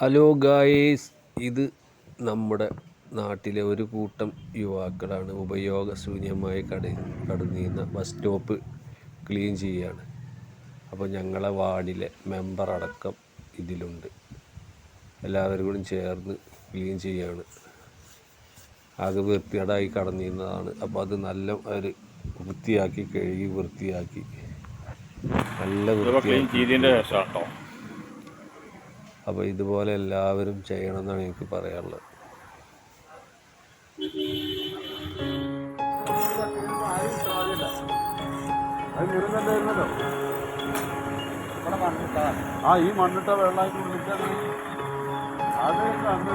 Hello guys ഇത് നമ്മുടെ നാട്ടിലെ ഒരു കൂട്ടം യുവാക്കളാണ് ഉപയോഗശൂന്യമായി കട കടന്നിരുന്ന ബസ് സ്റ്റോപ്പ് ക്ലീൻ ചെയ്യുകയാണ് അപ്പോൾ ഞങ്ങളെ വാർഡിലെ മെമ്പർ അടക്കം ഇതിലുണ്ട്. എല്ലാവരും കൂടി ചേർന്ന് ക്ലീൻ ചെയ്യുകയാണ് ആകെ വൃത്തികേടായി കടന്നിരുന്നതാണ്. അപ്പോൾ അത് നല്ല ഒരു വൃത്തിയാക്കി കഴുകി വൃത്തിയാക്കി. നല്ല വൃത്തി വൃത്തിയാക്കി. അപ്പോൾ ഇതുപോലെ എല്ലാവരും ചെയ്യണം എന്നാണ് എനിക്ക് പറയാനുള്ളത്. ആ ഈ മണ്ണിട്ട വെള്ളമായിട്ട് അത് അന്ന്